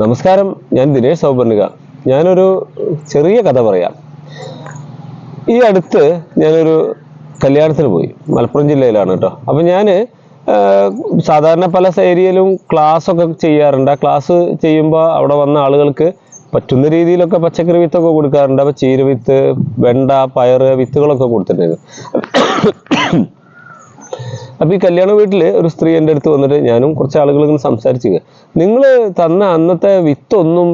നമസ്കാരം ഞാൻ ദിനേഷ് സൗപർണിക ഞാനൊരു ചെറിയ കഥ പറയാം. ഈ അടുത്ത് ഞാനൊരു കല്യാണത്തിന് പോയി മലപ്പുറം ജില്ലയിലാണ് കേട്ടോ. അപ്പം ഞാൻ സാധാരണ പല ഏരിയയിലും ക്ലാസ് ഒക്കെ ചെയ്യാറുണ്ട്. ആ ക്ലാസ് ചെയ്യുമ്പോൾ അവിടെ വന്ന ആളുകൾക്ക് പറ്റുന്ന രീതിയിലൊക്കെ പച്ചക്കറി വിത്തൊക്കെ കൊടുക്കാറുണ്ട്. അപ്പോൾ ചീര വിത്ത് വെണ്ട പയറ് വിത്തുകളൊക്കെ കൊടുത്തിട്ടുണ്ട്. അപ്പൊ ഈ കല്യാണ വീട്ടിൽ ഒരു സ്ത്രീ എന്റെ അടുത്ത് വന്നിട്ട് ഞാനും കുറച്ച് ആളുകളും സംസാരിച്ചു നിങ്ങൾ തന്ന അന്നത്തെ വിത്തൊന്നും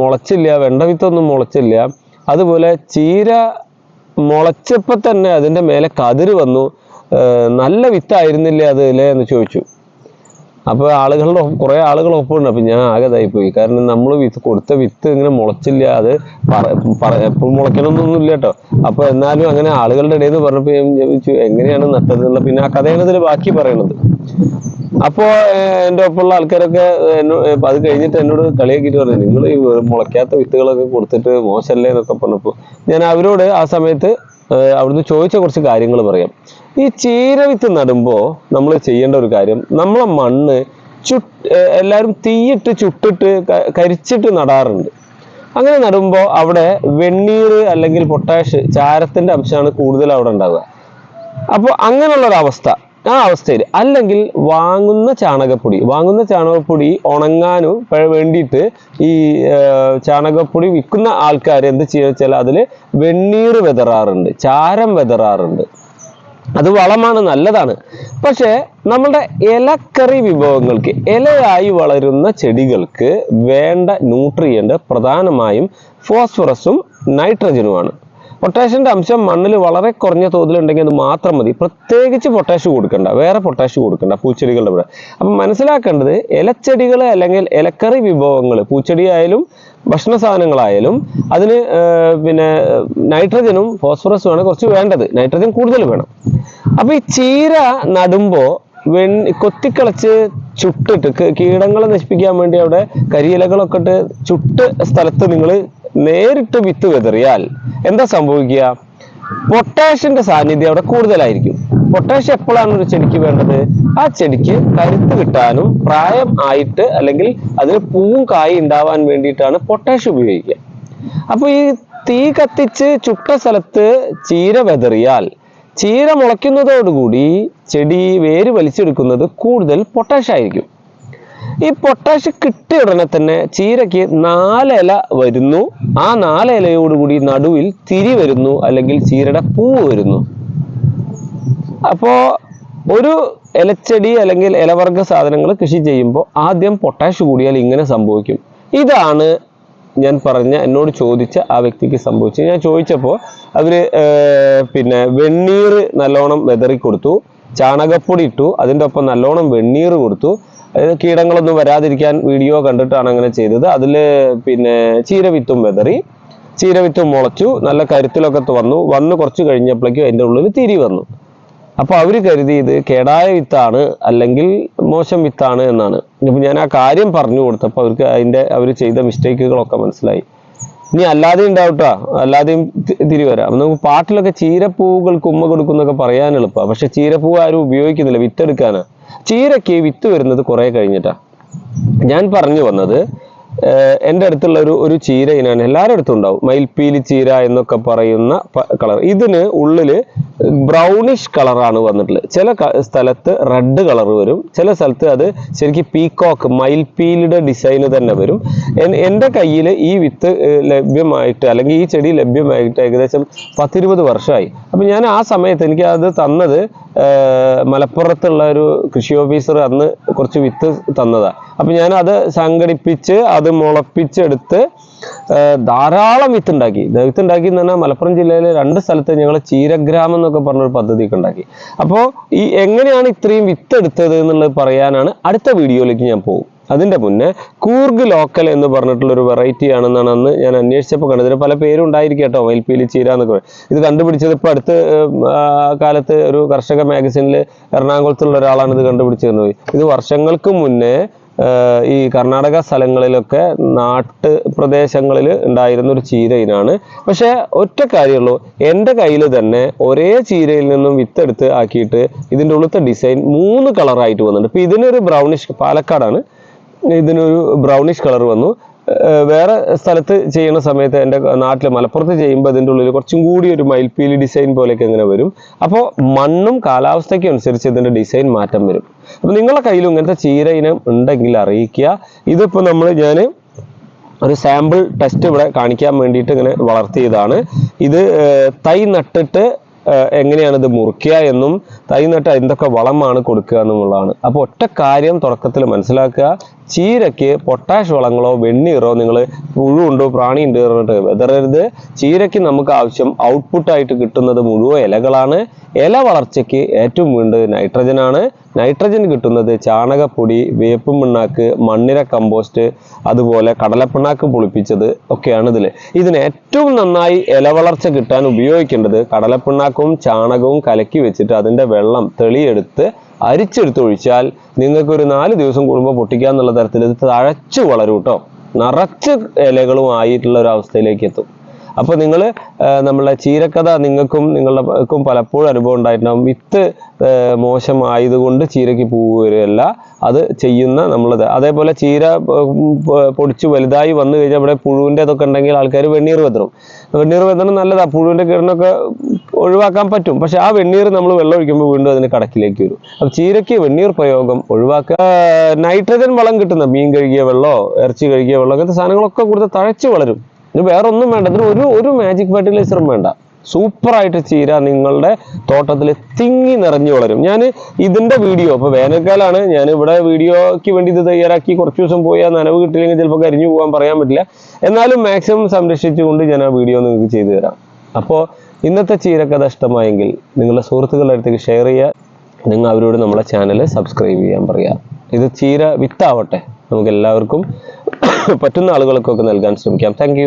മുളച്ചില്ല വെണ്ട വിത്തൊന്നും മുളച്ചില്ല. അതുപോലെ ചീര മുളച്ചപ്പോൾ തന്നെ അതിന്റെ മേലെ കതിര് വന്നു. നല്ല വിത്തായിരുന്നില്ലേ അത് അല്ലേ എന്ന് ചോദിച്ചു. അപ്പോൾ ആളുകളുടെ കുറേ ആളുകൾ ഒപ്പമുണ്ട്. അപ്പം ഞാൻ ആകെ ഇതായിപ്പോയി കാരണം നമ്മൾ വിത്ത് കൊടുത്ത വിത്ത് ഇങ്ങനെ മുളച്ചില്ല. അത് എപ്പോഴും മുളയ്ക്കണമെന്നൊന്നും ഇല്ല കേട്ടോ അപ്പോൾ എന്നാലും അങ്ങനെ ആളുകളുടെ ഇടയിൽ നിന്ന് പറഞ്ഞപ്പോൾ ഞാൻ ചോദിച്ചു എങ്ങനെയാണ് നട്ടത് എന്നുള്ള പിന്നെ ആ കഥയാണ് ഇതിൽ ബാക്കി പറയണത് അപ്പോൾ എന്റെ ഒപ്പമുള്ള ആൾക്കാരൊക്കെ എന്നോട് അത് കഴിഞ്ഞിട്ട് എന്നോട് കളിയാക്കിയിട്ട് പറഞ്ഞു നിങ്ങൾ ഈ മുളയ്ക്കാത്ത വിത്തുകളൊക്കെ കൊടുത്തിട്ട് മോശമല്ലേ എന്നൊക്കെ പറഞ്ഞപ്പോൾ ഞാൻ അവരോട് ആ സമയത്ത് അവിടുന്ന് ചോദിച്ച കുറച്ച് കാര്യങ്ങൾ പറയാം. ഈ ചീരവിത്ത് നടുമ്പോൾ നമ്മൾ ചെയ്യേണ്ട ഒരു കാര്യം നമ്മളെ മണ്ണ് ചുട്ട് എല്ലാവരും തീയിട്ട് ചുട്ടിട്ട് കരിച്ചിട്ട് നടാറുണ്ട്. അങ്ങനെ നടുമ്പോൾ അവിടെ വെണ്ണീർ അല്ലെങ്കിൽ പൊട്ടാഷ് ചാരത്തിന്റെ അംശമാണ് കൂടുതൽ അവിടെ ഉണ്ടാവുക. അപ്പോൾ അങ്ങനെയുള്ള ഒരു അവസ്ഥ ആ അവസ്ഥയിൽ. അല്ലെങ്കിൽ വാങ്ങുന്ന ചാണകപ്പൊടി. വാങ്ങുന്ന ചാണകപ്പൊടി ഉണങ്ങാനും വേണ്ടിയിട്ട് ഈ ചാണകപ്പൊടി വിൽക്കുന്ന ആൾക്കാർ എന്ത് ചെയ്യുക വെച്ചാൽ അതിൽ വെണ്ണീർ വിതറാറുണ്ട്. ചാരം വിതറാറുണ്ട്. അത് വളമാണ് നല്ലതാണ്. പക്ഷേ നമ്മുടെ ഇലക്കറി വിഭവങ്ങൾക്ക് ഇലയായി വളരുന്ന ചെടികൾക്ക് വേണ്ട ന്യൂട്രിയന്റ് പ്രധാനമായും ഫോസ്ഫറസും നൈട്രജനുമാണ്. പൊട്ടാഷ്യന്റെ അംശം മണ്ണിൽ വളരെ കുറഞ്ഞ തോതിലുണ്ടെങ്കിൽ അത് മാത്രം മതി. പ്രത്യേകിച്ച് പൊട്ടാഷ് കൊടുക്കേണ്ട. വേറെ പൊട്ടാഷ് കൊടുക്കണ്ട പൂച്ചെടികളുടെ കൂടെ. അപ്പം മനസ്സിലാക്കേണ്ടത് ഇലച്ചെടികൾ അല്ലെങ്കിൽ ഇലക്കറി വിഭവങ്ങൾ പൂച്ചെടിയായാലും ഭക്ഷണ സാധനങ്ങളായാലും അതിന് പിന്നെ നൈട്രജനും ഫോസ്ഫറസും ആണ് കുറച്ച് വേണ്ടത്. നൈട്രജൻ കൂടുതൽ വേണം. അപ്പോൾ ഈ ചീര നടുമ്പോൾ വെൺ കൊത്തിക്കളച്ച് ചുട്ടിട്ട് കീടങ്ങളെ നശിപ്പിക്കാൻ വേണ്ടി അവിടെ കരിയിലകളൊക്കെ ഇട്ട് ചുട്ട് സ്ഥലത്ത് നിങ്ങൾ നേരിട്ട് വിത്ത് വിതറിയാൽ എന്താ സംഭവിക്കുക? പൊട്ടാഷ്യന്റെ സാന്നിധ്യം അവിടെ കൂടുതലായിരിക്കും. പൊട്ടാഷ്യം എപ്പോഴാണ് ഒരു ചെടിക്ക് വേണ്ടത്? ആ ചെടിക്ക് കരുത്ത് കിട്ടാനും പ്രായം ആയിട്ട് അല്ലെങ്കിൽ അതിന് പൂവും കായും ഉണ്ടാവാൻ വേണ്ടിയിട്ടാണ് പൊട്ടാഷ്യം ഉപയോഗിക്കുക. അപ്പൊ ഈ തീ കത്തിച്ച് ചുട്ട സ്ഥലത്ത് ചീര വെതറിയാൽ ചീര മുളയ്ക്കുന്നതോടുകൂടി ചെടി വേര് വലിച്ചെടുക്കുന്നത് കൂടുതൽ പൊട്ടാഷ് ആയിരിക്കും. ഈ പൊട്ടാഷ് കിട്ടിയ ഉടനെ തന്നെ ചീരയ്ക്ക് നാലില വരുന്നു. ആ നാലിലയോടുകൂടി നടുവിൽ തിരി വരുന്നു അല്ലെങ്കിൽ ചീരയുടെ പൂ വരുന്നു. അപ്പോ ഒരു ഇലച്ചെടി അല്ലെങ്കിൽ ഇലവർഗ സാധനങ്ങൾ കൃഷി ചെയ്യുമ്പോൾ ആദ്യം പൊട്ടാഷ് കൂടിയാൽ ഇങ്ങനെ സംഭവിക്കും. ഇതാണ് ഞാൻ പറഞ്ഞ എന്നോട് ചോദിച്ച ആ വ്യക്തിക്ക് സംഭവിച്ചത്. ഞാൻ ചോദിച്ചപ്പോൾ അവർ പിന്നെ വെണ്ണീർ നല്ലോണം വെതറി കൊടുത്തു ചാണകപ്പൊടി ഇട്ടു അതിന്റെ ഒപ്പം നല്ലോണം വെണ്ണീർ കൊടുത്തു. അതായത് കീടങ്ങളൊന്നും വരാതിരിക്കാൻ വീഡിയോ കണ്ടിട്ടാണ് അങ്ങനെ ചെയ്തത്. അതിൽ പിന്നെ ചീരവിത്തും വെതറി ചീരവിത്തും മുളച്ചു നല്ല കരുത്തിലൊക്കെ വന്നു. വന്ന് കുറച്ച് കഴിഞ്ഞപ്പോഴേക്കും അതിന്റെ ഉള്ളിൽ തിരി വന്നു. അപ്പോൾ അവർ കരുതി ഇത് കേടായ വിത്താണ് അല്ലെങ്കിൽ മോശം വിത്താണ് എന്നാണ്. ഇപ്പം ഞാൻ ആ കാര്യം പറഞ്ഞു കൊടുത്തപ്പോൾ അവർക്ക് അതിന്റെ അവർ ചെയ്ത മിസ്റ്റേക്കുകളൊക്കെ മനസ്സിലായി. ഇനി അല്ലാതെ ഉണ്ടാവട്ടോ അല്ലാതെയും തിരി വരാം. നമുക്ക് പാട്ടിലൊക്കെ ചീരപ്പൂവുകൾക്ക് കുമ്മ കൊടുക്കുന്നൊക്കെ പറയാൻ എളുപ്പമാണ് പക്ഷെ ചീരപ്പൂവ് ആരും ഉപയോഗിക്കുന്നില്ല വിത്തെടുക്കാനാ. ചീരയ്ക്ക് വിത്ത് വരുന്നത് കുറെ കഴിഞ്ഞിട്ടാ. ഞാൻ പറഞ്ഞു വന്നത് എന്റെ അടുത്തുള്ള ഒരു ഒരു ചീര ഇനാണ്. എല്ലാവരുടെ അടുത്തും ഉണ്ടാവും. മയിൽപ്പീലി ചീര എന്നൊക്കെ പറയുന്ന കളർ. ഇതിന് ഉള്ളിൽ ബ്രൗണിഷ് കളറാണ് വന്നിട്ടുള്ളത്. ചില സ്ഥലത്ത് റെഡ് കളർ വരും. ചില സ്ഥലത്ത് അത് ശരിക്കും പീകോക്ക് മയിൽപീലിയുടെ ഡിസൈൻ തന്നെ വരും. എന്റെ കയ്യിൽ ഈ വിത്ത് ലഭ്യമായിട്ട് അല്ലെങ്കിൽ ഈ ചെടി ലഭ്യമായിട്ട് ഏകദേശം പത്തിരുപത് വർഷമായി. അപ്പം ഞാൻ ആ സമയത്ത് എനിക്ക് അത് തന്നത് മലപ്പുറത്തുള്ള ഒരു കൃഷി ഓഫീസർ അന്ന് കുറച്ച് വിത്ത് തന്നതാണ് അപ്പം ഞാൻ അത് സംഘടിപ്പിച്ച് അത് മുളപ്പിച്ചെടുത്ത് ധാരാളം വിത്ത് ഉണ്ടാക്കി. വിത്ത് ഉണ്ടാക്കി എന്ന് പറഞ്ഞാൽ മലപ്പുറം ജില്ലയിലെ രണ്ട് സ്ഥലത്ത് ഞങ്ങൾ ചീരഗ്രാമം എന്നൊക്കെ പറഞ്ഞൊരു പദ്ധതിയൊക്കെ ഉണ്ടാക്കി. അപ്പോൾ ഈ എങ്ങനെയാണ് ഇത്രയും വിത്ത് എടുത്തത് എന്നുള്ളത് പറയാനാണ് അടുത്ത വീഡിയോയിലേക്ക് ഞാൻ പോകും. അതിന്റെ മുന്നേ കൂർഗ് ലോക്കൽ എന്ന് പറഞ്ഞിട്ടുള്ള ഒരു വെറൈറ്റി ആണെന്നാണ് അന്ന് ഞാൻ അന്വേഷിച്ചപ്പോൾ കണ്ടത്. ഇതിന് പല പേരും ഉണ്ടായിരിക്കും കേട്ടോ മയിൽപ്പീലി ചീര എന്നൊക്കെ. ഇത് കണ്ടുപിടിച്ചത് ഇപ്പോൾ അടുത്ത കാലത്ത് ഒരു കർഷക മാഗസിനിൽ എറണാകുളത്തുള്ള ഒരാളാണ് ഇത് കണ്ടുപിടിച്ചിരുന്നത്. ഇത് വർഷങ്ങൾക്ക് മുന്നേ ഈ കർണാടക സ്ഥലങ്ങളിലൊക്കെ നാട്ട് പ്രദേശങ്ങളിൽ ഉണ്ടായിരുന്ന ഒരു ചീര ഇനാണ്. പക്ഷേ ഒറ്റ കാര്യമുള്ളൂ. എന്റെ കയ്യിൽ തന്നെ ഒരേ ചീരയിൽ നിന്നും വിത്തെടുത്ത് ആക്കിയിട്ട് ഇതിന്റെ ഉള്ളത്തെ ഡിസൈൻ മൂന്ന് കളറായിട്ട് വന്നിട്ടുണ്ട്. ഇപ്പം ഇതിനൊരു ബ്രൗണിഷ് പാലക്കാടാണ്. ഇതിനൊരു ബ്രൗണിഷ് കളർ വന്നു. വേറെ സ്ഥലത്ത് ചെയ്യുന്ന സമയത്ത് എന്റെ നാട്ടിൽ മലപ്പുറത്ത് ചെയ്യുമ്പോൾ അതിന്റെ ഉള്ളിൽ കുറച്ചും കൂടി ഒരു മയിൽപ്പീലി ഡിസൈൻ പോലെയൊക്കെ ഇങ്ങനെ വരും. അപ്പോൾ മണ്ണും കാലാവസ്ഥയ്ക്കും അനുസരിച്ച് ഇതിന്റെ ഡിസൈൻ മാറ്റം വരും. അപ്പോൾ നിങ്ങളുടെ കയ്യിലും ഇങ്ങനത്തെ ചീര ഇനം ഉണ്ടെങ്കിൽ അറിയിക്കുക. ഇതിപ്പോൾ നമ്മൾ ഞാൻ ഒരു സാമ്പിൾ ടെസ്റ്റ് ഇവിടെ കാണിക്കാൻ വേണ്ടിയിട്ട് ഇങ്ങനെ വളർത്തിയതാണ്. ഇത് തൈ നട്ടിട്ട് എങ്ങനെയാണ് ഇത് മുറിക്കുക എന്നും തൈ നട്ട് എന്തൊക്കെ വളമാണ് കൊടുക്കുക എന്നുള്ളതാണ് അപ്പോൾ ഒറ്റ കാര്യം തുടക്കത്തിൽ മനസ്സിലാക്കുക. ചീരയ്ക്ക് പൊട്ടാഷ് വളങ്ങളോ വെണ്ണീറോ നിങ്ങൾ പുഴുണ്ടോ പ്രാണിയുണ്ട് പറഞ്ഞിട്ട് വിതറരുത്. ചീരയ്ക്ക് നമുക്ക് ആവശ്യം ഔട്ട്പുട്ടായിട്ട് കിട്ടുന്നത് മുഴുവൻ ഇലകളാണ്. ഇല വളർച്ചയ്ക്ക് ഏറ്റവും വേണ്ടത് നൈട്രജൻ ആണ്. നൈട്രജൻ കിട്ടുന്നത് ചാണകപ്പൊടി വേപ്പും പിണ്ണാക്ക് മണ്ണിര കമ്പോസ്റ്റ് അതുപോലെ കടലപ്പിണ്ണാക്ക് പുളിപ്പിച്ചത് ഒക്കെയാണ് ഇതിൽ ഇതിന് ഏറ്റവും നന്നായി ഇല വളർച്ച കിട്ടാൻ ഉപയോഗിക്കേണ്ടത് കടലപ്പിണ്ണാക്കും ചാണകവും കലക്കി വെച്ചിട്ട് അതിന്റെ വെള്ളം തെളിയെടുത്ത് അരിച്ചെടുത്ത് ഒഴിച്ചാൽ നിങ്ങൾക്ക് ഒരു നാല് ദിവസം കൂടുമ്പോൾ പൊട്ടിക്കാന്നുള്ള തരത്തിൽ ഇത് തഴച്ചു വളരും കേട്ടോ നിറച്ച് ഇലകളും ആയിട്ടുള്ള ഒരു അവസ്ഥയിലേക്ക് എത്തും. അപ്പോൾ നിങ്ങൾ നമ്മളെ ചീരക്കഥ നിങ്ങൾക്കും നിങ്ങൾക്കും പലപ്പോഴും അനുഭവം ഉണ്ടായിട്ടുണ്ടാകും വിത്ത് മോശമായതുകൊണ്ട് ചീരയ്ക്ക് പൂവ് വരികയല്ല. അത് ചെയ്യുന്ന നമ്മളത്. അതേപോലെ ചീര പൊടിച്ച് വലുതായി വന്നു കഴിഞ്ഞാൽ ഇവിടെ പുഴുവിന്റെ ഇതൊക്കെ ഉണ്ടെങ്കിൽ ആൾക്കാർ വെണ്ണീർ വെതറും. വെണ്ണീർ വെതറും നല്ലതാണ് പുഴുവിന്റെ കിരണമൊക്കെ ഒഴിവാക്കാൻ പറ്റും. പക്ഷെ ആ വെണ്ണീർ നമ്മൾ വെള്ളം ഒഴിക്കുമ്പോൾ വീണ്ടും അതിന് കടക്കിലേക്ക് വരും. അപ്പം ചീരയ്ക്ക് വെണ്ണീർ പ്രയോഗം ഒഴിവാക്കുക. നൈട്രജൻ വളം കിട്ടുന്ന മീൻ കഴുകിയ വെള്ളമോ ഇറച്ചി കഴുകിയ വെള്ളം അങ്ങനത്തെ സാധനങ്ങളൊക്കെ കൂടുതൽ തഴച്ച് വളരും. ഇത് വേറെ ഒന്നും വേണ്ട. ഇതിന് ഒരു ഒരു മാജിക് ഫെർട്ടിലൈസറും വേണ്ട. സൂപ്പറായിട്ട് ചീര നിങ്ങളുടെ തോട്ടത്തിൽ തിങ്ങി നിറഞ്ഞു വളരും. ഞാൻ ഇതിന്റെ വീഡിയോ ഇപ്പോൾ വേനൽക്കാലാണ്. ഞാൻ ഇവിടെ വീഡിയോയ്ക്ക് വേണ്ടി ഇത് തയ്യാറാക്കി കുറച്ച് ദിവസം പോയി ആ നനവ് കിട്ടില്ലെങ്കിൽ ചിലപ്പോൾ കരിഞ്ഞു പോകാൻ പറയാൻ പറ്റില്ല. എന്നാലും മാക്സിമം സംരക്ഷിച്ചുകൊണ്ട് ഞാൻ ആ വീഡിയോ നിങ്ങൾക്ക് ചെയ്തു തരാം. അപ്പോൾ ഇന്നത്തെ ചീരക്കഥ ഇഷ്ടമായെങ്കിൽ നിങ്ങളുടെ സുഹൃത്തുക്കളുടെ അടുത്തേക്ക് ഷെയർ ചെയ്യുക. നിങ്ങൾ അവരോട് നമ്മളെ ചാനൽ സബ്സ്ക്രൈബ് ചെയ്യാൻ പറയുക. ഇത് ചീര വിത്താവട്ടെ. നമുക്ക് എല്ലാവർക്കും പറ്റുന്ന ആളുകൾക്കൊക്കെ നൽകാൻ ശ്രമിക്കാം. താങ്ക്